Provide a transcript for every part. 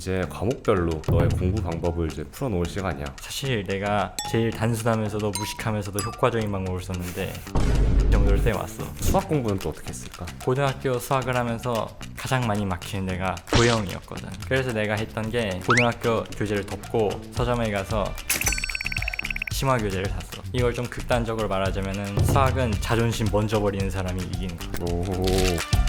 이제 과목별로 너의 공부 방법을 이제 풀어놓을 시간이야. 사실 내가 제일 단순하면서도 무식하면서도 효과적인 방법을 썼는데 이 정도를 떼왔어 수학 공부는 또 어떻게 했을까? 고등학교 수학을 하면서 가장 많이 막히는 데가 도형이었거든 그래서 내가 했던 게 고등학교 교재를 덮고 서점에 가서 심화 교재를 샀어 이걸 좀 극단적으로 말하자면은 수학은 자존심 먼저 버리는 사람이 이기는 거야 오.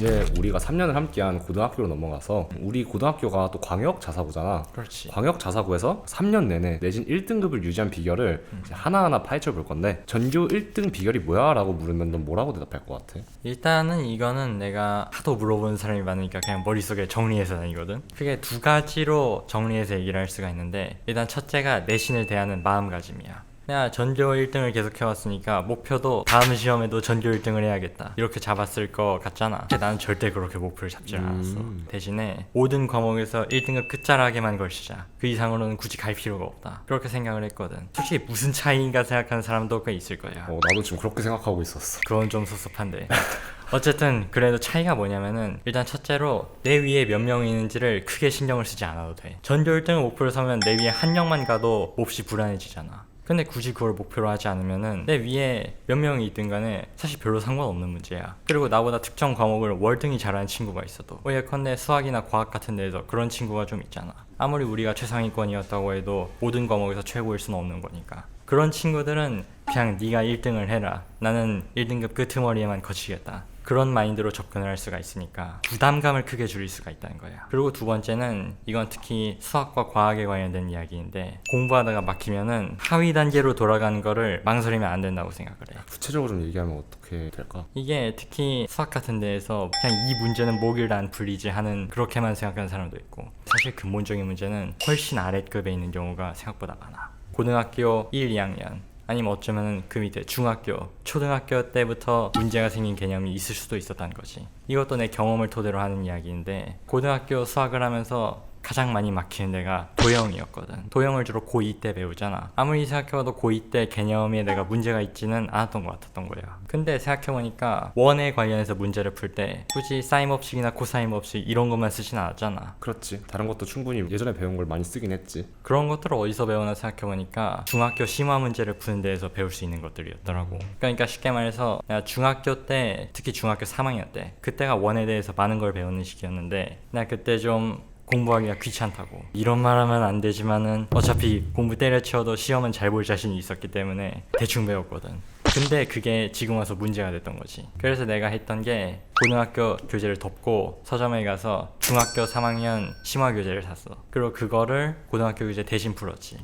이제 우리가 3년을 함께한 고등학교로 넘어가서 우리 고등학교가 또 광역 자사고잖아. 그렇지 광역 자사고에서 3년 내내 내신 1등급을 유지한 비결을 이제 하나하나 파헤쳐 볼 건데 전교 1등 비결이 뭐야? 라고 물으면 넌 뭐라고 대답할 것 같아? 일단은 이거는 내가 하도 물어보는 사람이 많으니까 그냥 머릿속에 정리해서 다니거든 그게 두 가지로 정리해서 얘기를 할 수가 있는데 일단 첫째가 내신을 대하는 마음가짐이야 내가 전교 1등을 계속 해왔으니까 목표도 다음 시험에도 전교 1등을 해야겠다 이렇게 잡았을 것 같잖아 근데 나는 절대 그렇게 목표를 잡지 않았어 음. 대신에 모든 과목에서 1등급 끝자락에만 걸치자 그 이상으로는 굳이 갈 필요가 없다 그렇게 생각을 했거든 솔직히 무슨 차이인가 생각하는 사람도 꽤 있을 거야 어, 나도 지금 그렇게 생각하고 있었어. 그건 좀 섭섭한데. 어쨌든 그래도 차이가 뭐냐면은 일단 첫째로 내 위에 몇 명이 있는지를 크게 신경을 쓰지 않아도 돼. 전교 1등을 목표로 삼으면 내 위에 한 명만 가도 몹시 불안해지잖아. 근데 굳이 그걸 목표로 하지 않으면은 내 위에 몇 명이 있든 간에 사실 별로 상관없는 문제야. 그리고 나보다 특정 과목을 월등히 잘하는 친구가 있어도 뭐 예컨대 수학이나 과학 같은 데에서 그런 친구가 좀 있잖아. 아무리 우리가 최상위권이었다고 해도 모든 과목에서 최고일 수는 없는 거니까. 그런 친구들은 그냥 네가 1등을 해라. 나는 1등급 끄트머리에만 거치겠다. 그런 마인드로 접근을 할 수가 있으니까 부담감을 크게 줄일 수가 있다는 거야. 그리고 두 번째는 이건 특히 수학과 과학에 관련된 이야기인데 공부하다가 막히면은 하위 단계로 돌아가는 거를 망설이면 안 된다고 생각을 해. 구체적으로 좀 얘기하면 어떻게 될까? 이게 특히 수학 같은 데에서 그냥 이 문제는 목요일 안 풀리지 하는 그렇게만 생각하는 사람도 있고 사실 근본적인 문제는 훨씬 아래급에 있는 경우가 생각보다 많아 고등학교 1, 2학년 아니면 어쩌면 그 밑에 중학교, 초등학교 때부터 문제가 생긴 개념이 있을 수도 있었다는 거지. 이것도 내 경험을 토대로 하는 이야기인데 고등학교 수학을 하면서 가장 많이 막히는 데가 도형이었거든. 도형을 주로 고2 때 배우잖아. 아무리 생각해봐도 고2 때 개념에 내가 문제가 있지는 않았던 것 같았던 거야. 근데 생각해보니까 원에 관련해서 문제를 풀 때 굳이 사인 법칙이나 코사인 법칙 이런 것만 쓰진 않았잖아. 그렇지. 다른 것도 충분히 예전에 배운 걸 많이 쓰긴 했지. 그런 것들을 어디서 배우나 생각해보니까 중학교 심화 문제를 푸는 데에서 배울 수 있는 것들이었더라고. 그러니까 쉽게 말해서 내가 중학교 때, 특히 중학교 3학년 때, 그때가 원에 대해서 많은 걸 배우는 시기였는데, 내가 그때 좀 공부하기가 귀찮다고. 이런 말 하면 안 되지만은 어차피 공부 때려치워도 시험은 잘 볼 자신이 있었기 때문에 대충 배웠거든. 근데 그게 지금 와서 문제가 됐던 거지. 그래서 내가 했던 게 고등학교 교재를 덮고 서점에 가서 중학교 3학년 심화 교재를 샀어. 그리고 그거를 고등학교 교재 대신 풀었지.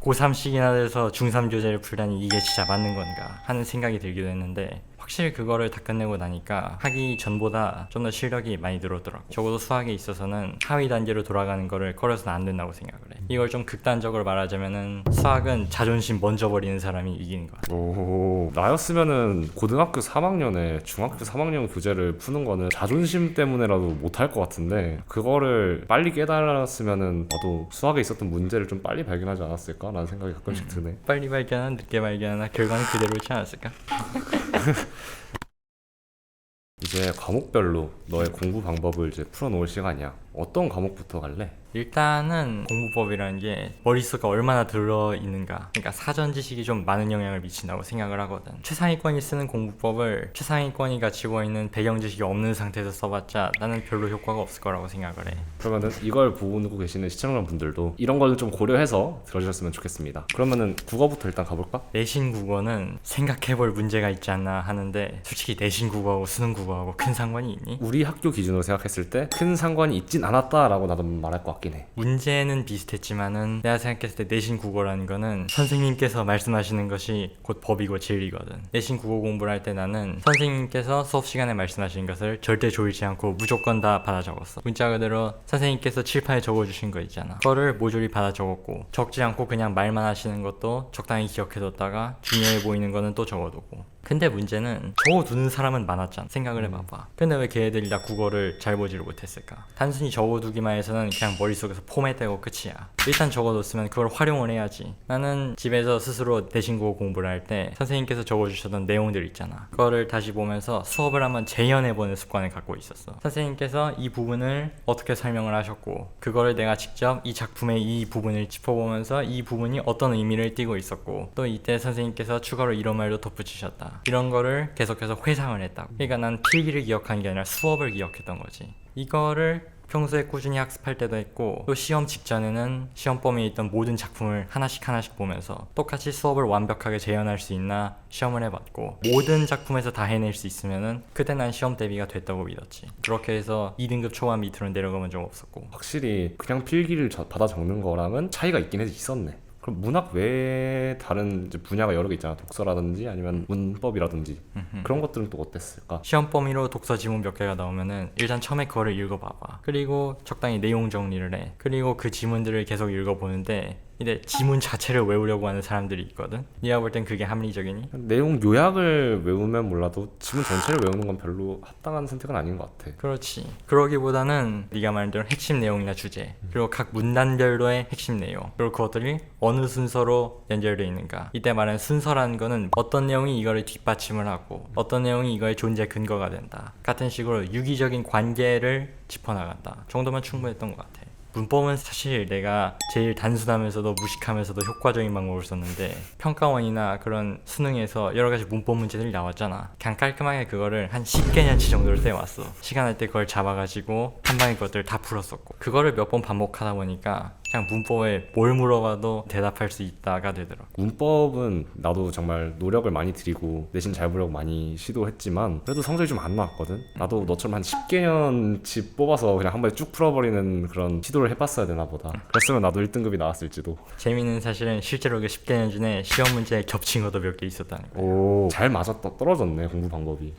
고3씩이나 돼서 중3 교재를 풀다니 이게 진짜 맞는 건가 하는 생각이 들기도 했는데 확실히 그거를 다 끝내고 나니까 하기 전보다 좀 더 실력이 많이 늘었더라고 적어도 수학에 있어서는 하위 단계로 돌아가는 거를 꺼려서는 안 된다고 생각을 해 이걸 좀 극단적으로 말하자면은 수학은 자존심 먼저 버리는 사람이 이기는 거야 오, 나였으면은 고등학교 3학년에 중학교 3학년 교재를 푸는 거는 자존심 때문에라도 못할 것 같은데 그거를 빨리 깨달았으면은 나도 수학에 있었던 문제를 좀 빨리 발견하지 않았을까라는 생각이 가끔씩 드네. 빨리 발견하나 늦게 발견하나 결과는 그대로지 않았을까? 이제 과목별로 너의 공부 방법을 이제 풀어놓을 시간이야. 어떤 과목부터 갈래? 일단은 공부법이라는 게 머릿속에 얼마나 들어있는가 그러니까 사전 지식이 좀 많은 영향을 미친다고 생각을 하거든 최상위권이 쓰는 공부법을 최상위권이 가지고 있는 배경 지식이 없는 상태에서 써봤자 나는 별로 효과가 없을 거라고 생각을 해 그러면은 이걸 보고 계시는 시청자분들도 이런 걸 좀 고려해서 들어주셨으면 좋겠습니다. 그러면은 국어부터 일단 가볼까? 내신 국어는 생각해볼 문제가 있지 않나 하는데 솔직히 내신 국어하고 수능 국어하고 큰 상관이 있니? 우리 학교 기준으로 생각했을 때 큰 상관이 있진 않 았다라고 나도 말할 것 같긴 해. 문제는 비슷했지만은 내가 생각했을 때 내신 국어라는 거는 선생님께서 말씀하시는 것이 곧 법이고 진리거든. 내신 국어 공부를 할 때 나는 선생님께서 수업 시간에 말씀하시는 것을 절대 조이지 않고 무조건 다 받아 적었어. 문자 그대로 선생님께서 칠판에 적어주신 거 있잖아. 그거를 모조리 받아 적었고 적지 않고 그냥 말만 하시는 것도 적당히 기억해뒀다가 중요해 보이는 거는 또 적어두고 근데 문제는 적어두는 사람은 많았잖아. 생각을 해봐봐. 근데 왜 걔네들이 다 국어를 잘 보지를 못했을까? 단순히 적어두기만 해서는 그냥 머릿속에서 포맷되고 끝이야. 일단 적어뒀으면 그걸 활용을 해야지. 나는 집에서 스스로 대신국어 공부를 할 때 선생님께서 적어주셨던 내용들 있잖아. 그거를 다시 보면서 수업을 한번 재현해보는 습관을 갖고 있었어. 선생님께서 이 부분을 어떻게 설명을 하셨고 그거를 내가 직접 이 작품의 이 부분을 짚어보면서 이 부분이 어떤 의미를 띠고 있었고 또 이때 선생님께서 추가로 이런 말도 덧붙이셨다 이런 거를 계속해서 회상을 했다고. 그러니까 난 필기를 기억한 게 아니라 수업을 기억했던 거지. 이거를 평소에 꾸준히 학습할 때도 했고 또 시험 직전에는 시험 범위에 있던 모든 작품을 하나씩 하나씩 보면서 똑같이 수업을 완벽하게 재현할 수 있나 시험을 해봤고 모든 작품에서 다 해낼 수 있으면은 그때 난 시험 대비가 됐다고 믿었지. 그렇게 해서 2등급 초반 밑으로 내려가본 적 없었고. 확실히 그냥 필기를 저- 받아 적는 거랑은 차이가 있긴 해 있었네. 그럼 문학 외에 다른 분야가 여러 개 있잖아. 독서라든지 아니면 문법이라든지 그런 것들은 또 어땠을까? 시험 범위로 독서 지문 몇 개가 나오면은 일단 처음에 그거를 읽어봐봐. 그리고 적당히 내용 정리를 해. 그리고 그 지문들을 계속 읽어보는데 이제 지문 자체를 외우려고 하는 사람들이 있거든. 네가 볼 땐 그게 합리적이니? 내용 요약을 외우면 몰라도 지문 전체를 외우는 건 별로 합당한 선택은 아닌 것 같아. 그렇지. 그러기보다는 네가 말한 대로 핵심 내용이나 주제 그리고 각 문단별로의 핵심 내용 그리고 그것들이 어느 순서로 연결되어 있는가. 이때 말하는 순서라는 거는 어떤 내용이 이거를 뒷받침을 하고 어떤 내용이 이거의 존재 근거가 된다. 같은 식으로 유기적인 관계를 짚어나간다. 정도면 충분했던 것 같아. 문법은 사실 내가 제일 단순하면서도 무식하면서도 효과적인 방법을 썼는데 평가원이나 그런 수능에서 여러 가지 문법 문제들이 나왔잖아. 그냥 깔끔하게 그거를 한 10개년치 정도를 떼왔어. 시간 날 때 그걸 잡아가지고 한 방에 그것들 다 풀었었고 그거를 몇 번 반복하다 보니까 그냥 문법에 뭘 물어봐도 대답할 수 있다가 되더라고. 문법은 나도 정말 노력을 많이 들이고 내신 잘 보려고 많이 시도했지만 그래도 성적이 좀 안 나왔거든. 나도 너처럼 한 10개년치 뽑아서 그냥 한 번에 쭉 풀어버리는 그런 시도를 해봤어야 되나 보다. 그랬으면 나도 1등급이 나왔을지도. 재미는 사실은 실제로 그 10개년 전에 시험 문제에 겹친 것도 몇 개 있었다는 거. 오, 잘 맞았다. 떨어졌네 공부 방법이.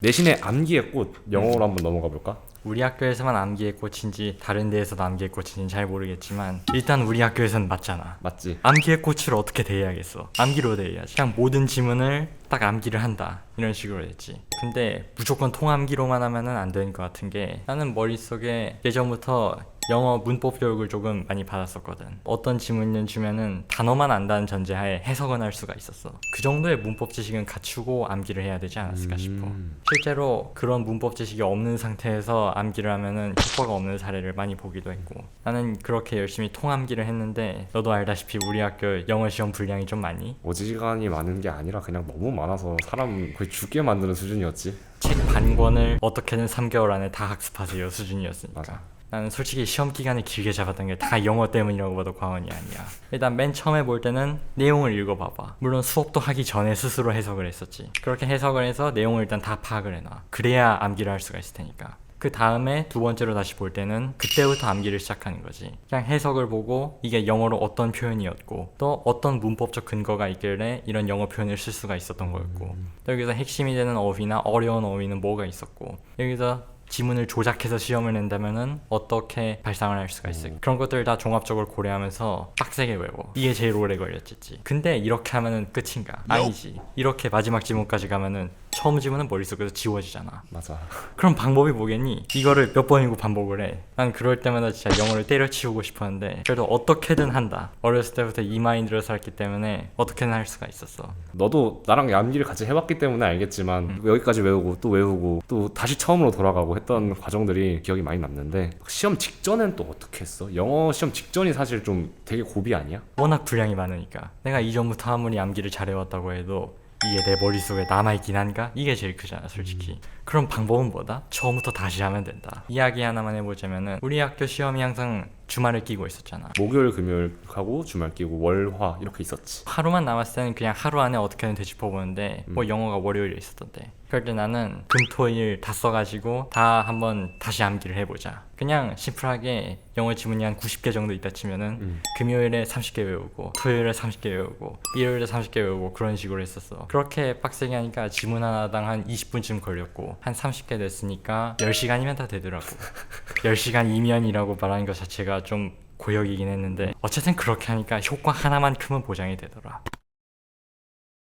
내신의 암기의 꽃 영어로 한번 넘어가 볼까? 우리 학교에서만 암기의 꽃인지 다른 데에서도 암기의 꽃인지 잘 모르겠지만 일단 우리 학교에서는 맞잖아. 맞지? 암기의 꽃을 어떻게 대해야겠어? 암기로 대해야지. 그냥 모든 지문을 딱 암기를 한다. 이런 식으로 했지. 근데 무조건 통암기로만 하면은 안 되는 것 같은 게 나는 머릿속에 예전부터 영어 문법 교육을 조금 많이 받았었거든. 어떤 지문을 주면은 단어만 안다는 전제하에 해석은 할 수가 있었어. 그 정도의 문법 지식은 갖추고 암기를 해야 되지 않았을까 싶어. 음. 실제로 그런 문법 지식이 없는 상태에서 암기를 하면은 효과가 없는 사례를 많이 보기도 했고 나는 그렇게 열심히 통암기를 했는데 너도 알다시피 우리 학교 영어 시험 분량이 좀 많이 어지간히 많은 게 아니라 그냥 너무 많아서 사람 거의 죽게 만드는 수준이었지. 책 반 권을 어떻게든 3개월 안에 다 학습하세요 수준이었으니까 맞아. 나는 솔직히 시험 기간을 길게 잡았던 게 다 영어 때문이라고 봐도 과언이 아니야. 일단 맨 처음에 볼 때는 내용을 읽어봐봐. 물론 수업도 하기 전에 스스로 해석을 했었지. 그렇게 해석을 해서 내용을 일단 다 파악을 해놔. 그래야 암기를 할 수가 있을 테니까. 그 다음에 두 번째로 다시 볼 때는 그때부터 암기를 시작하는 거지. 그냥 해석을 보고 이게 영어로 어떤 표현이었고 또 어떤 문법적 근거가 있길래 이런 영어 표현을 쓸 수가 있었던 거였고. 또 여기서 핵심이 되는 어휘나 어려운 어휘는 뭐가 있었고. 여기서 지문을 조작해서 시험을 낸다면은 어떻게 발상을 할 수가 있을까? 그런 것들을 다 종합적으로 고려하면서 빡세게 외워. 이게 제일 오래 걸렸지 근데 이렇게 하면은 끝인가? 아니지. 이렇게 마지막 지문까지 가면은 처음 지문은 머릿속에서 지워지잖아 맞아. 그럼 방법이 뭐겠니? 이거를 몇 번이고 반복을 해. 난 그럴 때마다 진짜 영어를 때려치우고 싶었는데 그래도 어떻게든 한다. 어렸을 때부터 이 마인드로 살기 때문에 어떻게든 할 수가 있었어. 너도 나랑 암기를 같이 해봤기 때문에 알겠지만 여기까지 외우고 또 외우고 또 다시 처음으로 돌아가고 했던 과정들이 기억이 많이 남는데 시험 직전엔 또 어떻게 했어? 영어 시험 직전이 사실 좀 되게 고비 아니야? 워낙 분량이 많으니까 내가 이전부터 아무리 암기를 잘해왔다고 해도 이게 내 머릿속에 남아있긴 한가? 이게 제일 크잖아 솔직히 그럼 방법은 뭐다? 처음부터 다시 하면 된다 이야기 하나만 해보자면은 우리 학교 시험이 항상 주말을 끼고 있었잖아 목요일 금요일 하고 주말 끼고 월화 이렇게 있었지. 하루만 남았을 때는 그냥 하루 안에 어떻게든 되짚어보는데 뭐 영어가 월요일에 있었던데 때 나는 금토일 다 써가지고 다 한번 다시 암기를 해보자. 그냥 심플하게 영어 지문이 한 90개 정도 있다 치면은 음. 금요일에 30개 외우고 토요일에 30개 외우고 일요일에 30개 외우고 그런 식으로 했었어. 그렇게 빡세게 하니까 지문 하나당 한 20분쯤 걸렸고 한 30개 됐으니까 10시간이면 다 되더라고. 10시간 이면이라고 말하는 것 자체가 좀 고역이긴 했는데 어쨌든 그렇게 하니까 효과 하나만큼은 보장이 되더라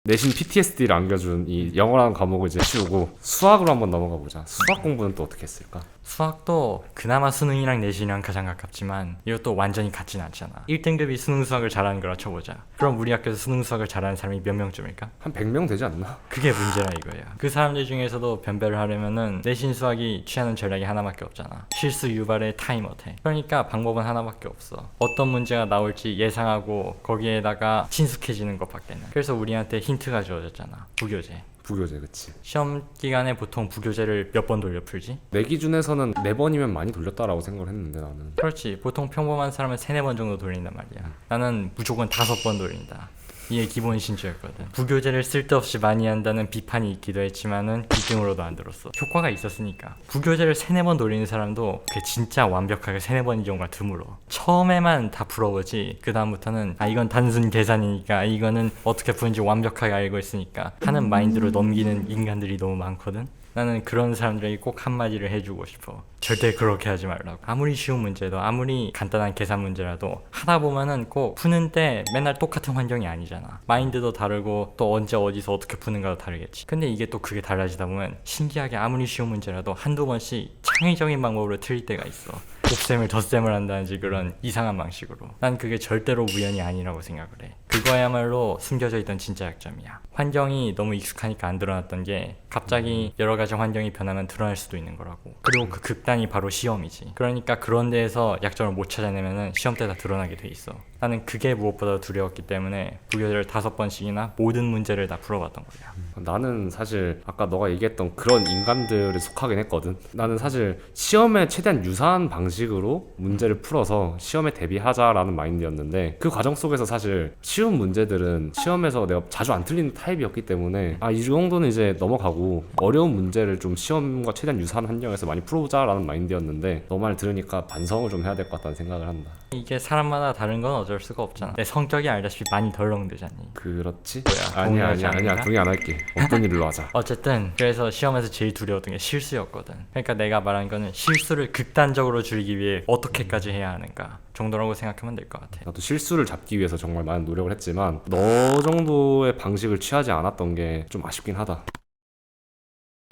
내신 PTSD를 안겨준 이 영어라는 과목을 이제 치우고 수학으로 한번 넘어가 보자. 수학 공부는 또 어떻게 했을까? 수학도 그나마 수능이랑 내신이랑 가장 가깝지만 이것도 완전히 같진 않잖아. 1등급이 수능 수학을 잘하는 거라 쳐보자. 그럼 우리 학교에서 수능 수학을 잘하는 사람이 몇 명쯤일까? 한 100명 되지 않나? 그게 문제라 이거야 그 사람들 중에서도 변별을 하려면은 내신 수학이 취하는 전략이 하나밖에 없잖아. 실수 유발의 타임 어택. 그러니까 방법은 하나밖에 없어. 어떤 문제가 나올지 예상하고 거기에다가 친숙해지는 것밖에는. 그래서 우리한테 힌트가 주어졌잖아. 부교재 부교재 그치. 시험 기간에 보통 부교재를 몇 번 돌려 풀지? 내 기준에서는 네 번이면 많이 돌렸다라고 생각을 했는데 나는. 그렇지. 보통 평범한 사람은 세네 번 정도 돌린단 말이야. 나는 무조건 다섯 번 돌린다 이게 기본 신조였거든. 부교재를 쓸데없이 많이 한다는 비판이 있기도 했지만은 비등으로도 안 들었어. 효과가 있었으니까. 부교재를 세네 번 돌리는 사람도 그게 진짜 완벽하게 세네 번인 경우가 드물어. 처음에만 다 풀어보지 그 다음부터는 아 이건 단순 계산이니까 이거는 어떻게 푸는지 완벽하게 알고 있으니까 하는 마인드로 넘기는 인간들이 너무 많거든 나는 그런 사람들에게 꼭 한마디를 해주고 싶어. 절대 그렇게 하지 말라고. 아무리 쉬운 문제도, 아무리 간단한 계산 문제라도 하다 보면은 꼭 푸는 때 맨날 똑같은 환경이 아니잖아. 마인드도 다르고 또 언제 어디서 어떻게 푸는가도 다르겠지. 근데 이게 또 그게 달라지다 보면 신기하게 아무리 쉬운 문제라도 한두 번씩 창의적인 방법으로 틀릴 때가 있어. 곱셈을 덧셈을 한다든지 그런 이상한 방식으로. 난 그게 절대로 우연이 아니라고 생각을 해. 그거야말로 숨겨져 있던 진짜 약점이야. 환경이 너무 익숙하니까 안 드러났던 게 갑자기 여러 가지 환경이 변하면 드러날 수도 있는 거라고. 그리고 그 극단이 바로 시험이지. 그러니까 그런 데에서 약점을 못 찾아내면은 시험 때 다 드러나게 돼 있어. 나는 그게 무엇보다 두려웠기 때문에 부교재를 다섯 번씩이나 모든 문제를 다 풀어봤던 거야. 나는 사실 아까 너가 얘기했던 그런 인간들에 속하긴 했거든. 나는 사실 시험에 최대한 유사한 방식으로 문제를 풀어서 시험에 대비하자라는 마인드였는데 그 과정 속에서 사실 쉬운 문제들은 시험에서 내가 자주 안 틀리는 타입이었기 때문에 아 이 정도는 이제 넘어가고 어려운 문제를 좀 시험과 최대한 유사한 환경에서 많이 풀어보자라는 마인드였는데 너 말 들으니까 반성을 좀 해야 될 것 같다는 생각을 한다. 이게 사람마다 다른 건 어쩔 수가 없잖아. 내 성격이 알다시피 많이 덜렁대잖니. 그렇지? 뭐야, 아니야 동의하지 아니야 아니야 않는가? 동의 안 할게. 어떤 일로 하자. 어쨌든 그래서 시험에서 제일 두려웠던 게 실수였거든. 그러니까 내가 말한 거는 실수를 극단적으로 줄이기 위해 어떻게까지 해야 하는가 정도라고 생각하면 될 것 같아. 나도 실수를 잡기 위해서 정말 많은 노력을 했지만 너 정도의 방식을 취하지 않았던 게 좀 아쉽긴 하다.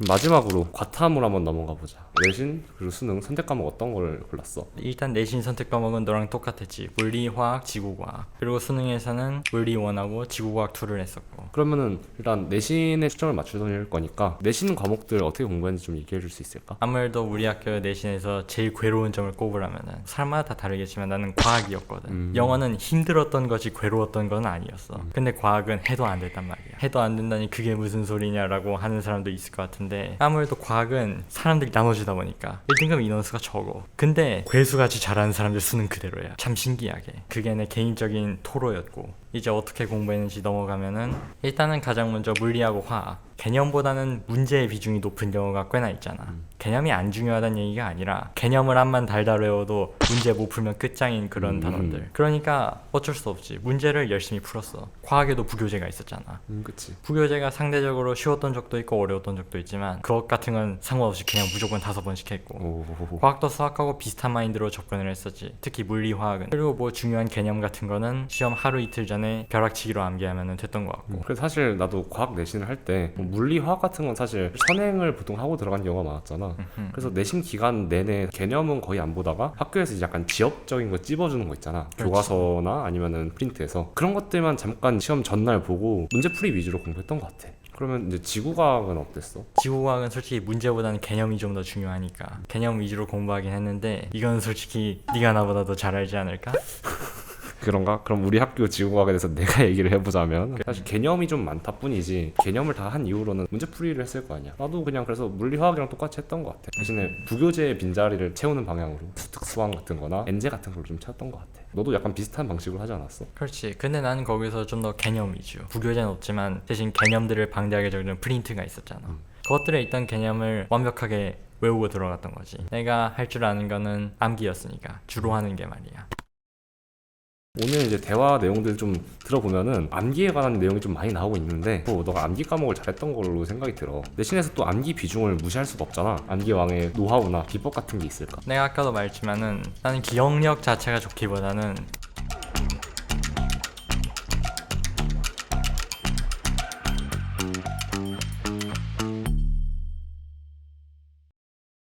마지막으로 과탐으로 한번 넘어가 보자. 내신 그리고 수능 선택 과목 어떤 걸 골랐어? 일단 내신 선택 과목은 너랑 똑같았지. 물리, 화학, 지구과학. 그리고 수능에서는 물리 1하고 지구과학 2를 했었고. 그러면은 일단 내신에 초점을 맞출 거니까 내신 과목들 어떻게 공부했는지 좀 얘기해 줄 수 있을까? 아무래도 우리 학교 내신에서 제일 괴로운 점을 꼽으라면은 사람마다 다 다르겠지만 나는 과학이었거든. 음. 영어는 힘들었던 것이 괴로웠던 건 아니었어. 근데 과학은 해도 안 됐단 말이야. 해도 안 된다니 그게 무슨 소리냐라고 하는 사람도 있을 것 같은데 아무래도 과학은 사람들이 나눠주다 보니까 1등급 인원수가 적어. 근데 괴수같이 잘하는 사람들 수는 그대로야. 참 신기하게. 그게 내 개인적인 토로였고 이제 어떻게 공부했는지 넘어가면은 일단은 가장 먼저 물리하고 화학 개념보다는 문제의 비중이 높은 경우가 꽤나 있잖아. 개념이 안 중요하다는 얘기가 아니라 개념을 한만 달달 외워도 문제 못 풀면 끝장인 그런 음. 단원들. 그러니까 어쩔 수 없지. 문제를 열심히 풀었어. 과학에도 부교재가 있었잖아. 음, 그치. 부교재가 상대적으로 쉬웠던 적도 있고 어려웠던 적도 있지만 그것 같은 건 상관없이 그냥 무조건 다섯 번씩 했고 오. 과학도 수학하고 비슷한 마인드로 접근을 했었지. 특히 물리, 화학은. 그리고 뭐 중요한 개념 같은 거는 시험 하루 이틀 전에 벼락치기로 암기하면 됐던 것 같고. 그래서 사실 나도 과학 내신을 할 때 물리 화학 같은 건 사실 선행을 보통 하고 들어간 경우가 많았잖아. 음. 그래서 내신 기간 내내 개념은 거의 안 보다가 학교에서 약간 지역적인 거 찝어주는 거 있잖아. 그렇지. 교과서나 아니면은 프린트에서 그런 것들만 잠깐 시험 전날 보고 문제풀이 위주로 공부했던 것 같아. 그러면 이제 지구과학은 어땠어? 지구과학은 솔직히 문제보다는 개념이 좀 더 중요하니까 개념 위주로 공부하긴 했는데 이건 솔직히 네가 나보다 더 잘 알지 않을까? 그런가? 그럼 우리 학교 지구과학에 대해서 내가 얘기를 해보자면 사실 개념이 좀 많다 뿐이지 개념을 다 한 이후로는 문제풀이를 했을 거 아니야. 나도 그냥 그래서 물리화학이랑 똑같이 했던 것 같아. 대신에 부교재의 빈자리를 채우는 방향으로 특수왕 같은 거나 엔제 같은 걸좀 채웠던 것 같아. 너도 약간 비슷한 방식으로 하지 않았어? 그렇지. 근데 난 거기서 좀 더 개념 위주. 부교재는 없지만 대신 개념들을 방대하게 적는 프린트가 있었잖아. 그것들에 있던 개념을 완벽하게 외우고 들어갔던 거지. 내가 할 줄 아는 거는 암기였으니까 주로 하는 게 말이야. 오늘 이제 대화 내용들 좀 들어보면은 암기에 관한 내용이 좀 많이 나오고 있는데 또 너가 암기 과목을 잘했던 걸로 생각이 들어 내신에서 또 암기 비중을 무시할 수가 없잖아 암기 왕의 노하우나 비법 같은 게 있을까? 내가 아까도 말했지만은 나는 기억력 자체가 좋기보다는